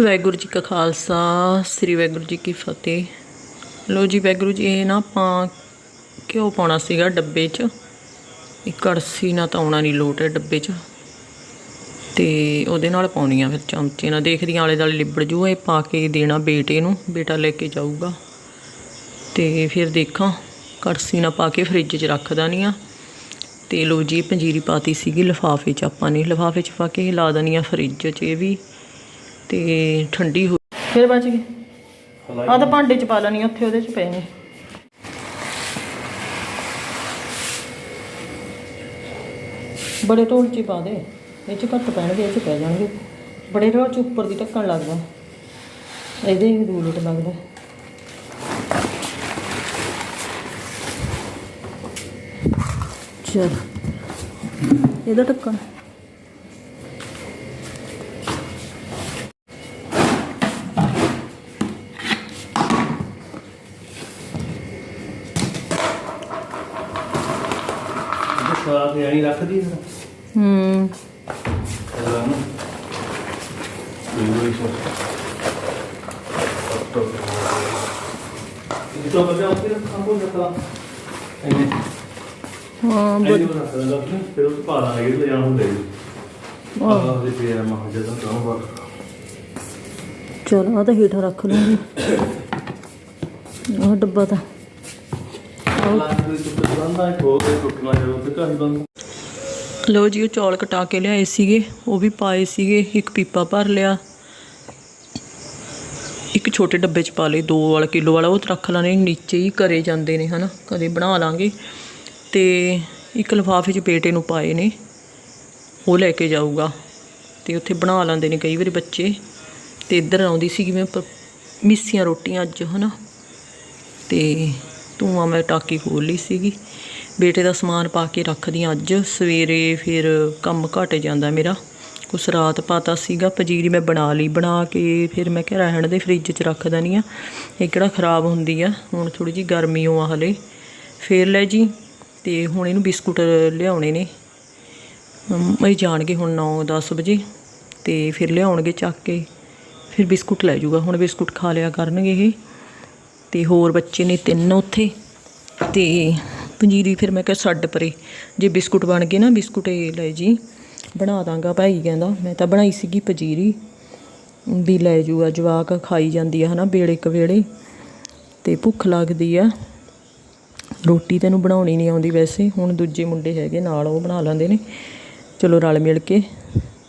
ਵਾਹਿਗੁਰੂ ਜੀ ਕਾ ਖਾਲਸਾ, ਸ੍ਰੀ ਵਾਹਿਗੁਰੂ ਜੀ ਕੀ ਫਤਿਹ। ਲੋ ਜੀ, ਵਾਹਿਗੁਰੂ ਜੀ, ਇਹ ਨਾ ਆਪਾਂ ਘਿਓ ਪਾਉਣਾ ਸੀਗਾ ਡੱਬੇ 'ਚ। ਇਹ ਕੜਸੀ ਨਾਲ ਤਾਂ ਆਉਣਾ ਨਹੀਂ ਲੋਟ ਹੈ ਡੱਬੇ 'ਚ। ਤੇ ਉਹਦੇ ਨਾਲ ਪਾਉਣੀ ਆ ਫਿਰ ਚਮਚੇ ਨਾਲ। ਦੇਖਦੀ ਆਂ ਆਲੇ ਦਾਲੇ ਲਿਬੜ ਜੂ, ਇਹ ਪਾ ਕੇ ਦੇਣਾ ਬੇਟੇ ਨੂੰ, ਬੇਟਾ ਲੈ ਕੇ ਜਾਊਗਾ। ਤੇ ਫਿਰ ਦੇਖਾਂ ਕੜਸੀ ਨਾਲ ਪਾ ਕੇ ਫ੍ਰਿਜ 'ਚ ਰੱਖਦਾ ਨਹੀਂ ਆ। ਤੇ ਲੋ ਜੀ ਪੰਜੀਰੀ ਪਾਤੀ ਸੀਗੀ ਲਿਫਾਫੇ 'ਚ ਆਪਾਂ ਨੇ। ਲਿਫਾਫੇ 'ਚ ਪਾ ਕੇ ਲਾ ਦੇਣੀ ਆ ਫ੍ਰਿਜ 'ਚ ਇਹ ਵੀ। ਤੇ ਠੰਡੀ ਹੋ ਫਿਰ ਬਚ ਗਏ। ਆ ਤਾਂ ਭਾਂਡੇ 'ਚ ਪਾ ਲੈਣੀ, ਉੱਥੇ ਉਹਦੇ 'ਚ ਪਏ ਨੇ। ਬੜੇ ਢੋਲ 'ਚ ਪਾ ਦੇ। ਇਹ 'ਚ ਘੱਟ ਪੈਣਗੇ, ਇਹ 'ਚ ਪੈ ਜਾਣਗੇ। ਬੜੇ ਢੋਲ 'ਚ ਉੱਪਰ ਦੀ ਢੱਕਣ ਲੱਗਦਾ ਇਹਦੇ ਹੀ ਦੂਰ ਲੱਗਦਾ। ਚਲ। ਇਹਦਾ ਢੱਕਣ। ਸਾਰਾ ਤੇ ਐਂ ਰੱਖਦੀ ਹੂੰ। ਨਾ। ਇਹ ਤਾਂ ਉੱਤੇ ਰੱਖਾਂ ਕੋ ਜਤਾ ਐਨੇ ਹਾਂ ਫਿਰ ਜਾਣਾ ਹੁੰਦਾ ਆਹ ਦੇ ਪਿਆ ਜਦੋਂ ਚਲ ਆ ਤਾਂ ਹੀਟਰ ਰੱਖ ਲੂੰਗੀ ਉਹ ਡੱਬਾ ਤਾਂ। ਲੋ ਜੀ, ਉਹ ਚੌਲ ਕਟਾ ਕੇ ਲਿਆਏ ਸੀਗੇ, ਉਹ ਵੀ ਪਾਏ ਸੀਗੇ, ਇੱਕ ਪੀਪਾ ਭਰ ਲਿਆ। ਇੱਕ ਛੋਟੇ ਡੱਬੇ 'ਚ ਪਾ ਲਏ 2 ਵਾਲਾ ਕਿਲੋ ਵਾਲਾ, ਉਹ ਤਾਂ ਰੱਖ ਲਾਂਗੇ, ਨੀਚੇ ਹੀ ਘਰੇ ਜਾਂਦੇ ਨੇ, ਹਨਾ, ਘਰੇ ਬਣਾ ਲਾਂਗੇ। ਤੇ ਇੱਕ ਲਿਫਾਫੇ 'ਚ ਬੇਟੇ ਨੂੰ ਪਾਏ ਨੇ, ਉਹ ਲੈ ਕੇ ਜਾਊਗਾ। ਤੇ ਉੱਥੇ ਬਣਾ ਲੈਂਦੇ ਨੇ ਕਈ ਵਾਰੀ ਬੱਚੇ। ਤੇ ਇੱਧਰ ਆਉਂਦੀ ਸੀ ਕਿਵੇਂ ਪ- ਮਿੱਸੀਆਂ ਰੋਟੀਆਂ ਅੱਜ, ਹਨਾ। ਤੇ ਧੂਆਂ ਮੈਂ ਟਾਕੀ ਖੋਲ ਲਈ ਸੀਗੀ। ਬੇਟੇ ਦਾ ਸਮਾਨ ਪਾ ਕੇ ਰੱਖਦੀ ਹਾਂ ਅੱਜ। ਸਵੇਰੇ ਫਿਰ ਕੰਮ ਘਟ ਜਾਂਦਾ ਮੇਰਾ। ਕੁਛ ਰਾਤ ਪਾਤਾ ਸੀਗਾ ਪਜੀਰੀ ਮੈਂ ਬਣਾ ਲਈ। ਬਣਾ ਕੇ ਫਿਰ ਮੈਂ ਕਿਹਾ ਰਹਿਣ ਦੇ ਫ੍ਰਿਜ 'ਚ ਰੱਖ ਦਨੀ ਆ। ਇਹ ਕਿਹੜਾ ਖਰਾਬ ਹੁੰਦੀ ਆ? ਹੁਣ ਥੋੜੀ ਜੀ ਗਰਮੀ ਹੋ ਆ ਹਲੇ। ਫੇਰ ਲੈ ਜੀ ਤੇ ਹੁਣ ਇਹਨੂੰ ਬਿਸਕੁਟ ਲਿਆਉਣੇ ਨੇ। ਅਮ, ਜਾਣਗੇ ਹੁਣ 9-10 ਵਜੇ। ਤੇ ਫਿਰ ਲਿਆਉਣਗੇ ਚੱਕ ਕੇ। ਫਿਰ ਬਿਸਕੁਟ ਲੈ ਜਾਊਗਾ ਹੁਣ ਬਿਸਕੁਟ ਖਾ ਲਿਆ ਕਰਨਗੇ ਇਹ। ਤੇ ਹੋਰ ਬੱਚੇ ਨੇ ਤਿੰਨ ਉੱਥੇ। ਤੇ ਪੰਜੀਰੀ ਫਿਰ ਮੈਂ ਕਿਹਾ ਛੱਡ ਪਰੇ। ਜੇ ਬਿਸਕੁਟ ਬਣ ਗਏ ਨਾ, ਬਿਸਕੁਟ ਇਹ ਲੈ ਜੀ, ਬਣਾ ਦਾਂਗਾ ਭਾਈ ਕਹਿੰਦਾ। ਮੈਂ ਤਾਂ ਬਣਾਈ ਸੀਗੀ ਪੰਜੀਰੀ। ਵੀ ਲੈ ਜੂਗਾ ਜਵਾਕ ਖਾਈ ਜਾਂਦੀ ਆ ਹਨਾ ਵੇਲੇ ਕ ਵੇਲੇ। ਤੇ ਭੁੱਖ ਲੱਗਦੀ ਆ। ਰੋਟੀ ਤੈਨੂੰ ਬਣਾਉਣੀ ਨਹੀਂ ਆਉਂਦੀ ਵੈਸੇ। ਹੁਣ ਦੂਜੇ ਮੁੰਡੇ ਹੈਗੇ, ਨਾਲ ਉਹ ਬਣਾ ਲੈਂਦੇ ਨੇ। ਚਲੋ ਰਲ ਮਿਲ ਕੇ।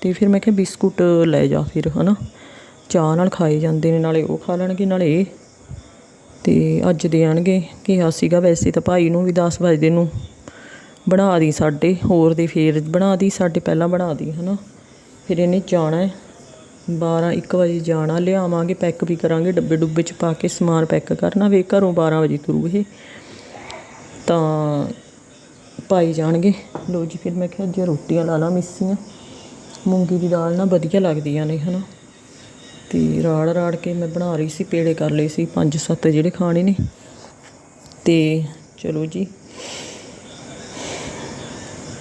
ਤੇ ਫਿਰ ਮੈਂ ਕਿਹਾ ਬਿਸਕੁਟ ਲੈ ਜਾ ਫਿਰ ਹਨਾ। ਚਾਹ ਨਾਲ ਖਾਏ ਜਾਂਦੇ ਨੇ, ਨਾਲੇ ਉਹ ਖਾ ਲੈਣਗੇ, ਨਾਲੇ ਇਹ। ਤੇ ਅੱਜ ਦੇ ਆਣਗੇ। ਕਿਹਾ ਸੀਗਾ ਵੈਸੇ ਤਾਂ ਭਾਈ ਨੂੰ ਵੀ 10 ਵਜੇ ਨੂੰ ਬਣਾ ਦੀ ਸਾਡੇ, ਹੋਰ ਦੇ ਫੇਰ ਬਣਾ ਦੀ, ਸਾਡੇ ਪਹਿਲਾਂ ਬਣਾ ਦੀ, ਹਨਾ। ਫਿਰ ਇਹਨੇ ਜਾਣਾ ਹੈ। 12 1 ਵਜੇ ਜਾਣਾ, ਲਿਆਵਾਂਗੇ, ਪੈਕ ਵੀ ਕਰਾਂਗੇ, ਡੱਬੇ ਡੁੱਬੇ ਚ ਪਾ ਕੇ ਸਮਾਨ ਪੈਕ ਕਰਨਾ। ਵੇ ਘਰੋਂ 12 ਵਜੇ ਤੁਰੂ ਇਹ। ਤਾਂ ਪਾਈ ਜਾਣਗੇ। ਲੋ ਜੀ, ਫਿਰ ਮੈਂ ਕਿਹਾ ਜੇ ਰੋਟੀਆਂ ਲਾ ਲਾ ਮਿੱਸੀਆਂ। ਮੂੰਗੀ ਦੀ ਦਾਲ ਨਾ ਵਧੀਆ ਲੱਗਦੀਆਂ ਨੇ, ਹਨਾ। ਤੇ ਰਾੜ ਰਾੜ ਕੇ ਮੈਂ ਬਣਾ ਰਹੀ ਸੀ, ਪੇੜੇ ਕਰ ਲਏ ਸੀ, ਪੰਜ ਸੱਤ ਜਿਹੜੇ ਖਾਣੇ ਨੇ। ਤੇ ਚਲੋ ਜੀ।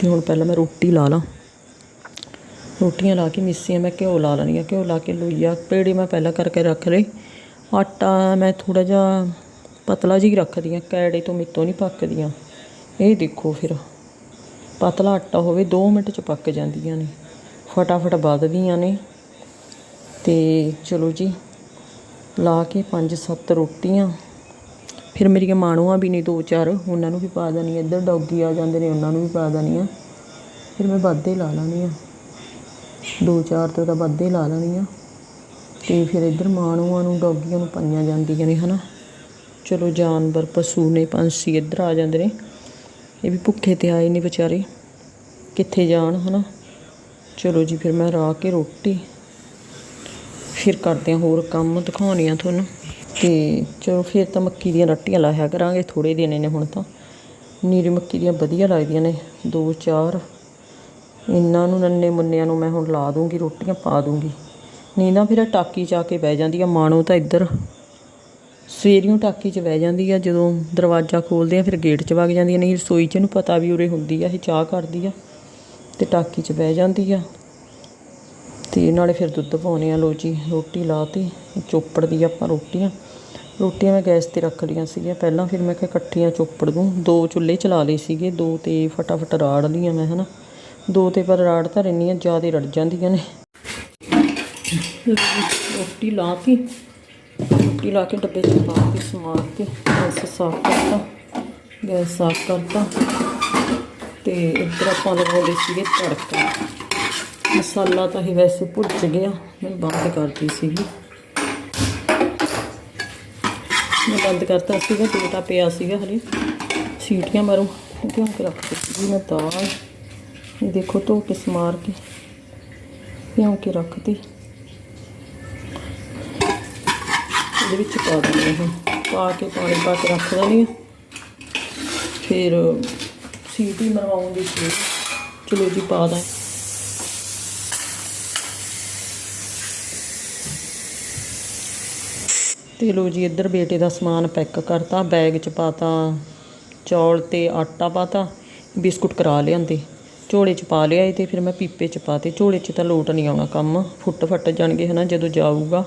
ਤੇ ਹੁਣ ਪਹਿਲਾਂ ਮੈਂ ਰੋਟੀ ਲਾ ਲਾਂ। ਰੋਟੀਆਂ ਲਾ ਕੇ ਮਿੱਸੀਆਂ ਮੈਂ ਘਿਓ ਲਾ ਲੈਣੀ ਆ ਘਿਓ ਲਾ ਕੇ ਲੋਈਆ। ਪੇੜੇ ਮੈਂ ਪਹਿਲਾਂ ਕਰਕੇ ਰੱਖ ਲਏ। ਆਟਾ ਮੈਂ ਥੋੜਾ ਜਿਹਾ ਪਤਲਾ ਜਿਹੀ ਰੱਖਦੀ ਆ ਕੈੜੇ ਤੋਂ ਮਿੱਤੋਂ ਨਹੀਂ ਪੱਕਦੀਆਂ। ਇਹ ਦੇਖੋ ਫਿਰ। ਪਤਲਾ ਆਟਾ ਹੋਵੇ 2 ਮਿੰਟ ਚ ਪੱਕ ਜਾਂਦੀਆਂ ਨੇ। ਫਟਾਫਟ ਵੱਧਦੀਆਂ ਨੇ। ਤੇ ਚਲੋ ਜੀ, ਲਾ ਕੇ ਪੰਜ ਸੱਤ ਰੋਟੀਆਂ। ਫਿਰ ਮੇਰੀਆਂ ਮਾਣੂਆਂ ਵੀ ਨੇ ਦੋ ਚਾਰ, ਉਹਨਾਂ ਨੂੰ ਵੀ ਪਾ ਦੇਣੀ ਇੱਧਰ ਡੌਗੀ ਆ ਜਾਂਦੇ ਨੇ, ਉਹਨਾਂ ਨੂੰ ਵੀ ਪਾ ਦੇਣੀ ਆ ਫਿਰ ਮੈਂ ਵਾਧੇ ਲਾ ਲੈਣੀ ਆ ਦੋ ਚਾਰ ਤੋਂ ਤਾਂ ਵਾਧੇ ਲਾ ਲੈਣੀ ਆ ਤੇ ਫਿਰ ਇੱਧਰ ਮਾਣੂਆਂ ਨੂੰ, ਡੌਗੀਆਂ ਨੂੰ ਪਾਈਆਂ ਜਾਂਦੀਆਂ ਨੇ, ਹਨਾ। ਚਲੋ ਜਾਨਵਰ, ਪਸ਼ੂ ਨੇ, ਪੰਛੀ ਇੱਧਰ ਆ ਜਾਂਦੇ ਨੇ। ਇਹ ਵੀ ਭੁੱਖੇ ਤੇ ਆਏ ਨੇ ਵਿਚਾਰੇ। ਕਿੱਥੇ ਜਾਣ, ਹਨਾ। ਚਲੋ ਜੀ, ਫਿਰ ਮੈਂ ਰਾ ਕੇ ਰੋਟੀ। ਫਿਰ ਕਰਦੇ ਹਾਂ ਹੋਰ ਕੰਮ ਦਿਖਾਉਣੇ ਆ ਤੁਹਾਨੂੰ। ਤੇ ਚਲੋ ਫਿਰ ਤਾਂ ਮੱਕੀ ਦੀਆਂ ਰੋਟੀਆਂ ਲਾਇਆ ਕਰਾਂਗੇ ਥੋੜੇ ਦਿਨ ਨੇ ਹੁਣ ਤਾਂ। ਨੀਰੀ ਮੱਕੀ ਦੀਆਂ ਵਧੀਆ ਲੱਗਦੀਆਂ ਨੇ, ਦੋ ਚਾਰ। ਇਹਨਾਂ ਨੂੰ, ਨੰਨੇ ਮੁੰਨਿਆਂ ਨੂੰ ਮੈਂ ਹੁਣ ਲਾ ਦੂੰਗੀ, ਰੋਟੀਆਂ ਪਾ ਦੂੰਗੀ। ਨਹੀਂ ਨਾ ਫਿਰ ਟਾਕੀ ਚ ਆ ਕੇ ਬਹਿ ਜਾਂਦੀ ਆ, ਮਾਣੋ ਤਾਂ ਇੱਧਰ। ਸਵੇਰੀਓਂ ਟਾਕੀ 'ਚ ਬਹਿ ਜਾਂਦੀ ਆ, ਜਦੋਂ ਦਰਵਾਜ਼ਾ ਖੋਲਦੇ ਆ, ਫਿਰ ਗੇਟ 'ਚ ਵਗ ਜਾਂਦੀ ਆ। ਨਹੀਂ, ਰਸੋਈ 'ਚ ਇਹਨੂੰ ਪਤਾ ਵੀ ਉਰੇ ਹੁੰਦੀ ਆ, ਇਹ ਚਾਹ ਕਰਦੀ ਆ। ਤੇ ਟਾਕੀ 'ਚ ਬਹਿ ਜਾਂਦੀ ਆ। ਤੇ ਨਾਲੇ ਫਿਰ ਦੁੱਧ ਪਾਉਣੇ ਆ ਲੋ ਜੀ, ਰੋਟੀ ਲਾਤੀ, ਚੋਪੜ ਦੀ ਆਪਾਂ ਰੋਟੀਆਂ। ਰੋਟੀਆਂ ਮੈਂ ਗੈਸ ਤੇ ਰੱਖ ਲਈਆਂ ਸੀਗੀਆਂ। ਪਹਿਲਾਂ ਫਿਰ ਮੈਂ ਕਿਹਾ ਇਕੱਠੀਆਂ ਚੋਪੜ ਦੂੰ। ਦੋ ਚੁੱਲ੍ਹੇ ਚਲਾ ਲਏ ਸੀਗੇ, ਦੋ ਤੇ ਫਟਾਫਟ ਰਾੜ ਲਈਆਂ ਮੈਂ, ਹਨਾ। ਦੋ ਤੇ ਪਰ ਰਾੜ ਤਾਂ ਰਹਿੰਦੀਆਂ ਜ਼ਿਆਦਾ ਰੜ ਜਾਂਦੀਆਂ ਨੇ। ਰੋਟੀ ਲਾ ਕੇ ਰੋਟੀ ਲਾ ਕੇ ਡੱਬੇ 'ਚ ਪਾ ਕੇ ਸਮਾਰ ਕੇ ਗੈਸ ਸਾਫ਼ ਕਰਤਾ, ਗੈਸ ਸਾਫ਼ ਕਰਤਾ। ਤੇ ਇੱਧਰ ਆਪਾਂ ਲਗਾਉਂਦੇ ਸੀਗੇ ਤੜਕਾ। ਮਸਾਲਾ ਤਾਂ ਹੀ ਵੈਸੇ ਭੁੱਜ ਗਿਆ, ਮੈਂ ਬੰਦ ਕਰਤੀ ਸੀਗੀ। ਮੈਂ ਬੰਦ ਕਰਤਾ ਸੀਗਾ ਬੇਟਾ ਪਿਆ ਸੀਗਾ ਹਲੇ। ਸੀਟੀਆਂ ਮਾਰੋ ਕਿਉਂ ਕਿ ਰੱਖ ਦਿੱਤੀ ਮੈਂ ਦਾਲ ਇਹ ਦੇਖੋ ਧੋ ਕੇ ਸਮਾਰ ਕੇ ਭਿਉਂ ਕੇ ਰੱਖਤੀ। ਇਹਦੇ ਵਿੱਚ ਪਾ ਦਿੰਦੇ ਹਾਂ ਪਾ ਕੇ ਪਾਣੀ ਪਾ ਕੇ ਰੱਖ ਦਿੰਦੇ ਹਾਂ। ਫਿਰ ਸੀਟੀ ਮਰਵਾਉਂਗੀ ਸੀ ਚਲੋ ਜੀ ਪਾ ਦਾਂ ਤੇ ਲੋ ਜੀ, ਇੱਧਰ ਬੇਟੇ ਦਾ ਸਮਾਨ ਪੈਕ ਕਰਤਾ, ਬੈਗ 'ਚ ਪਾਤਾ, ਚੌਲ ਤੇ ਆਟਾ ਪਾਤਾ, ਬਿਸਕੁਟ ਕਰਾ ਲਿਆਂਦੇ। ਝੋਲੇ 'ਚ ਪਾ ਲਿਆ ਤੇ ਫਿਰ ਮੈਂ ਪੀਪੇ 'ਚ ਪਾਤੇ। ਝੋਲੇ 'ਚ ਤਾਂ ਲੋਟ ਨਹੀਂ ਆਉਣਾ ਕੰਮ, ਫੁੱਟ ਫੱਟ ਜਾਣਗੇ ਹਨਾ, ਜਦੋਂ ਜਾਊਗਾ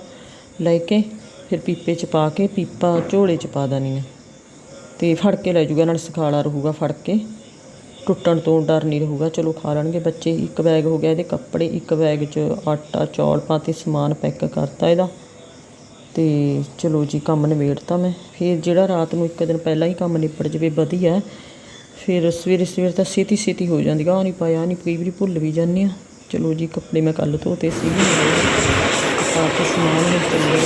ਲੈ ਕੇ, ਫਿਰ ਪੀਪੇ 'ਚ ਪਾ ਕੇ, ਪੀਪਾ ਝੋਲੇ 'ਚ ਪਾ ਦੇਣੀ ਆ। ਤੇ ਫੜ ਕੇ ਲੈ ਜਾਊਗਾ ਨਾਲ ਸਖਾਲਾ ਰਹੂਗਾ ਫੜ ਕੇ। ਟੁੱਟਣ ਤੋਂ ਡਰ ਨਹੀਂ ਰਹੂਗਾ, ਚਲੋ ਖਾ ਲੈਣਗੇ ਬੱਚੇ। ਇੱਕ ਬੈਗ ਹੋ ਗਿਆ ਇਹਦੇ ਕੱਪੜੇ, ਇੱਕ ਬੈਗ 'ਚ ਆਟਾ, ਚੌਲ ਪਾਤੇ, ਸਮਾਨ ਪੈਕ ਕਰਤਾ ਇਹਦਾ। ਤੇ ਚਲੋ ਜੀ ਕੰਮ ਨਿਬੇੜਤਾ ਮੈਂ। ਫਿਰ ਜਿਹੜਾ ਰਾਤ ਨੂੰ ਇੱਕ ਦਿਨ ਪਹਿਲਾਂ ਹੀ ਕੰਮ ਨਿਬੜ ਜਵੇ ਵਧੀਆ। ਫਿਰ ਸਵੇਰੇ ਸਵੇਰੇ ਤਾਂ ਛੇਤੀ ਛੇਤੀ ਹੋ ਜਾਂਦੀ ਆ ਨਹੀਂ ਪਾਇਆ ਨਹੀਂ ਕਈ ਵਾਰੀ ਭੁੱਲ ਵੀ ਜਾਂਦੇ ਆ। ਚਲੋ ਜੀ ਕੱਪੜੇ ਮੈਂ ਕੱਲ ਧੋਤੇ ਸੀ। ਪਾ ਕੇ ਸਮਾਨ ਨੂੰ ਚੱਲੇ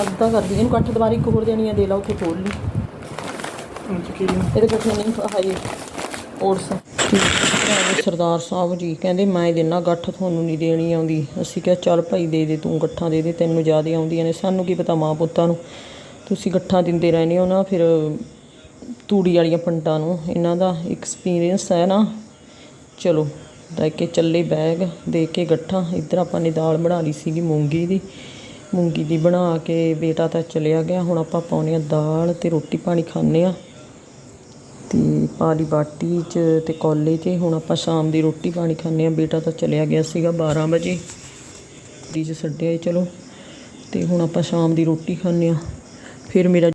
ਅੱਧਾ ਕਰਦੀ ਇਹਨੂੰ ਕੱਠ ਦੁਬਾਰਾ ਇੱਕ ਹੋਰ ਦੇਣੀ ਆ ਦੇ ਲਾ ਉੱਥੇ ਖੋਲ ਲਈ। ਇਹਦੇ ਕੋਲ ਨਹੀਂ ਹਾਏ ਓਟਸ। ਸਰਦਾਰ ਸਾਹਿਬ ਜੀ, ਕਹਿੰਦੇ ਮੈਂ ਦੇਣਾ ਗੱਠ ਤੁਹਾਨੂੰ ਨਹੀਂ ਦੇਣੀ ਆਉਂਦੀ। ਅਸੀਂ ਕਿਹਾ, ਚੱਲ ਭਾਈ ਦੇ ਦੇ, ਤੂੰ ਗੱਠਾਂ ਦੇ ਦੇ, ਤੈਨੂੰ ਜ਼ਿਆਦਾ ਆਉਂਦੀਆਂ ਨੇ। ਸਾਨੂੰ ਕੀ ਪਤਾ ਮਾਂ ਪੁੱਤਾਂ ਨੂੰ। ਤੁਸੀਂ ਗੱਠਾਂ ਦਿੰਦੇ ਰਹਿੰਦੇ ਹੋ ਨਾ, ਫਿਰ ਤੂੜੀ ਵਾਲੀਆਂ ਪੰਡਾਂ ਨੂੰ। ਇਹਨਾਂ ਦਾ ਐਕਸਪੀਰੀਅੰਸ ਹੈ ਨਾ। ਚਲੋ, ਲੈ ਕੇ ਚੱਲੇ ਬੈਗ, ਦੇ ਕੇ ਗੱਠਾਂ। ਇੱਧਰ ਆਪਾਂ ਨੇ ਦਾਲ ਬਣਾ ਲਈ ਸੀਗੀ ਮੂੰਗੀ ਦੀ। ਮੂੰਗੀ ਦੀ ਬਣਾ ਕੇ ਬੇਟਾ ਤਾਂ ਚਲਿਆ ਗਿਆ। ਹੁਣ ਆਪਾਂ ਪਾਉਣੇ ਆ ਦਾਲ ਤੇ ਰੋਟੀ ਪਾਣੀ ਖਾਣੇ ਆ ਤੇ ਪਾਲੀ ਬਾਟੀ ਚ ਅਤੇ ਕੋਲੇ 'ਚ। ਹੁਣ ਆਪਾਂ ਸ਼ਾਮ ਦੀ ਰੋਟੀ ਪਾਣੀ ਖਾਂਦੇ ਹਾਂ। ਬੇਟਾ ਤਾਂ ਚਲਿਆ ਗਿਆ ਸੀਗਾ 12 ਵਜੇ। ਦੀ ਚ ਛੱਡਿਆ ਚਲੋ। ਅਤੇ ਹੁਣ ਆਪਾਂ ਸ਼ਾਮ ਦੀ ਰੋਟੀ ਖਾਂਦੇ ਹਾਂ। ਫਿਰ ਮੇਰਾ